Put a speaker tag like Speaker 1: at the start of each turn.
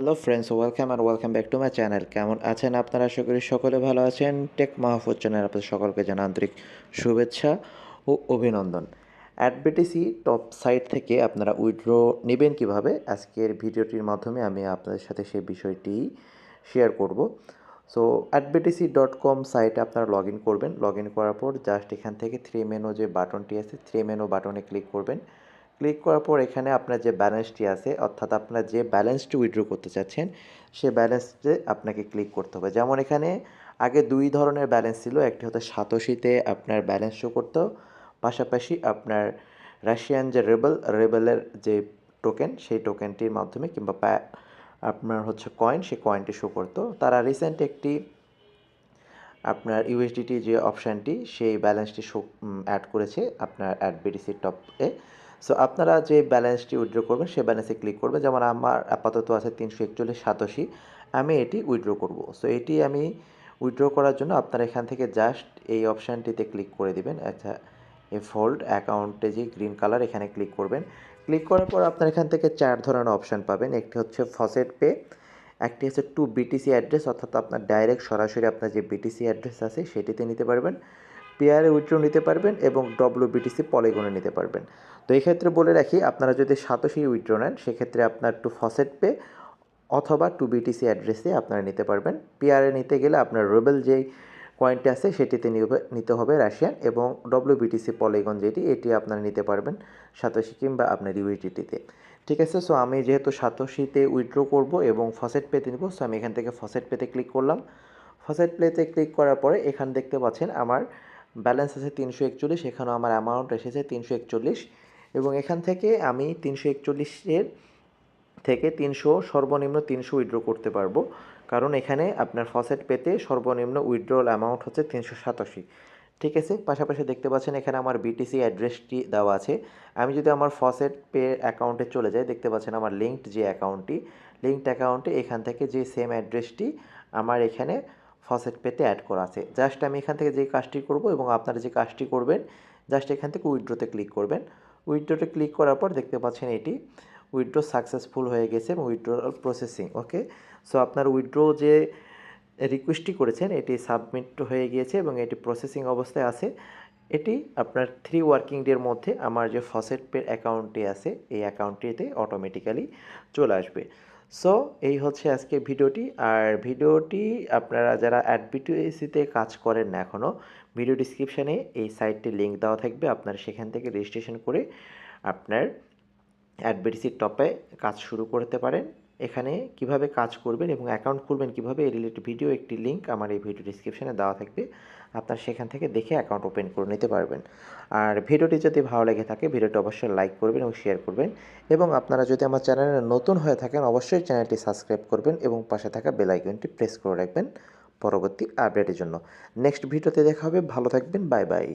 Speaker 1: Hello friends welcome R welcome back to my channel কেমন আছেন আপনারা? আশা করি সকলে ভালো আছেন। টেক মাহফুজ চ্যানেল আপনাদের সকলকে জানা আন্তরিক শুভেচ্ছা ও অভিনন্দন। অ্যাডবিটিসি টপ সাইট থেকে আপনারা উইথড্র নেবেন কীভাবে? আজকের ভিডিওটির মাধ্যমে আমি আপনাদের সাথে সেই বিষয়টি শেয়ার করব। সো অ্যাডবিটিসি ডট কম সাইটে আপনারা লগ ইন করবেন। লগ ইন করার পর জাস্ট এখান থেকে থ্রি মেনু যে বাটনটি আছে থ্রি মেনু বাটনে ক্লিক করবেন। ক্লিক করার পর এখানে আপনার যে ব্যালেন্সটি আছে, অর্থাৎ আপনার যে ব্যালেন্সটি উইথড্র করতে চাচ্ছেন, সে ব্যালেন্সে আপনাকে ক্লিক করতে হবে। যেমন এখানে আগে দুই ধরনের ব্যালেন্স ছিল, একটি হতো সাতশিতে আপনার ব্যালেন্স শো করতো, পাশাপাশি আপনার রাশিয়ান যে রেবেল, রেবেলের যে টোকেন সেই টোকেনটির মাধ্যমে কিংবা আপনার হচ্ছে কয়েন সেই কয়েনটি শো করতো। তারা রিসেন্ট একটি আপনার ইউএসডিটি যে অপশানটি সেই ব্যালেন্সটি শো অ্যাড করেছে আপনার অ্যাড বিডিসি টপে সো আপনারা যে ব্যালেন্সটি উইথড্র করবেন, সে ব্যালেন্সে ক্লিক করবেন যেমন আমার আপাতত আছে তিনশো একচল্লিশ, সাতাশি। আমি এটি উইথড্র করব। সো এটি আমি উইথড্র করার জন্য আপনারা এখান থেকে জাস্ট এই অপশানটিতে ক্লিক করে দিবেন। আচ্ছা এই ফোল্ড অ্যাকাউন্টে যে গ্রিন কালার এখানে ক্লিক করবেন। ক্লিক করার পর আপনার এখান থেকে চার ধরনের অপশান পাবেন। একটি হচ্ছে ফসেট পে একটি হচ্ছে টু বিটিসি অ্যাড্রেস অর্থাৎ আপনার ডাইরেক্ট সরাসরি আপনার যে বিটিসি অ্যাড্রেস আছে, সেটিতে নিতে পারবেন। পেয়ারে উইথড্র নিতে পারবেন এবং ডব্লিউ বিটিসি পলিগনে নিতে পারবেন। তো এই ক্ষেত্রে বলে রাখি, আপনারা যদি সাতশি উইথড্র নেন, সেক্ষেত্রে আপনার টু ফসেট পে অথবা টু বিটিসি অ্যাড্রেসে আপনারা নিতে পারবেন। পিআরএ নিতে গেলে আপনার রুবেল যেই কয়েনটি আছে, সেটিতে নিতে হবে রাশিয়ান এবং ডব্লিউ বিটিসি পলিগন যেটি, এটি আপনারা নিতে পারবেন সাতশি কিংবা আপনার ইউএসডিটিতে ঠিক আছে সো আমি যেহেতু সাতশিতে উইথড্র করব এবং ফসেট পেতে নিব সো আমি এখান থেকে ফসেট পেতে ক্লিক করলাম। ফসেট প্লেতে ক্লিক করার পরে এখান দেখতে পাচ্ছেন আমার ব্যালেন্স আছে তিনশো একচল্লিশ, এখানেও আমার অ্যামাউন্ট এসেছে তিনশো একচল্লিশ এবং এখান থেকে আমি তিনশো একচল্লিশের থেকে তিনশো সর্বনিম্ন তিনশো উইথড্র করতে পারব। কারণ এখানে আপনার ফসেট পেতে সর্বনিম্ন উইথড্রল অ্যামাউন্ট হচ্ছে তিনশো সাতাশি। ঠিক আছে? পাশাপাশি দেখতে পাচ্ছেন এখানে আমার বিটিসি অ্যাড্রেসটি দেওয়া আছে। আমি যদি আমার ফসেট পে অ্যাকাউন্টে চলে যাই, দেখতে পাচ্ছেন আমার লিঙ্কড যে অ্যাকাউন্টটি লিঙ্কড অ্যাকাউন্টে এখান থেকে যে সেম অ্যাড্রেসটি আমার এখানে ফসেট পেতে অ্যাড করা আছে। জাস্ট আমি এখান থেকে যে কাজটি করব এবং আপনারা যে কাজটি করবেন জাস্ট এখান থেকে উইথড্রোতে ক্লিক করবেন। উইড্রোতে ক্লিক করার পর দেখতে পাচ্ছেন এটি উইথড্রো সাকসেসফুল হয়ে গেছে এবং উইথড্র প্রসেসিং ওকে সো আপনার উইথড্রো যে রিকোয়েস্টটি করেছেন, এটি সাবমিট হয়ে গিয়েছে এবং এটি প্রসেসিং অবস্থায় আছে। এটি আপনার থ্রি ওয়ার্কিং ডের মধ্যে আমার যে ফসেট পে অ্যাকাউন্টটি আছে, এই অ্যাকাউন্টটিতে অটোমেটিক্যালি চলে আসবে। সো এই হচ্ছে আজকে ভিডিওটি। আর ভিডিওটি আপনারা যারা অ্যাডভিটিসিতে কাজ করেন না এখনও ভিডিও ডিসক্রিপশানে এই সাইটটি লিঙ্ক দেওয়া থাকবে। আপনারা সেখান থেকে রেজিস্ট্রেশন করে আপনার অ্যাডভিটিসির টপে কাজ শুরু করতে পারেন। এখানে কীভাবে কাজ করবেন এবং অ্যাকাউন্ট খুলবেন কীভাবে এই রিলেটেড ভিডিও একটি লিঙ্ক আমার এই ভিডিও ডিসক্রিপশানে দেওয়া থাকবে। আপনার সেখান থেকে দেখে অ্যাকাউন্ট ওপেন করে নিতে পারবেন। আর ভিডিওটি যদি ভালো লেগে থাকে, ভিডিওটি অবশ্যই লাইক করবেন এবং শেয়ার করবেন। এবং আপনারা যদি আমার চ্যানেলে নতুন হয়ে থাকেন, অবশ্যই চ্যানেলটি সাবস্ক্রাইব করবেন এবং পাশে থাকা বেল আইকনটি প্রেস করে রাখবেন। পরবর্তী আপডেটের জন্য। নেক্সট ভিডিওতে দেখা হবে। ভালো থাকবেন। Bye bye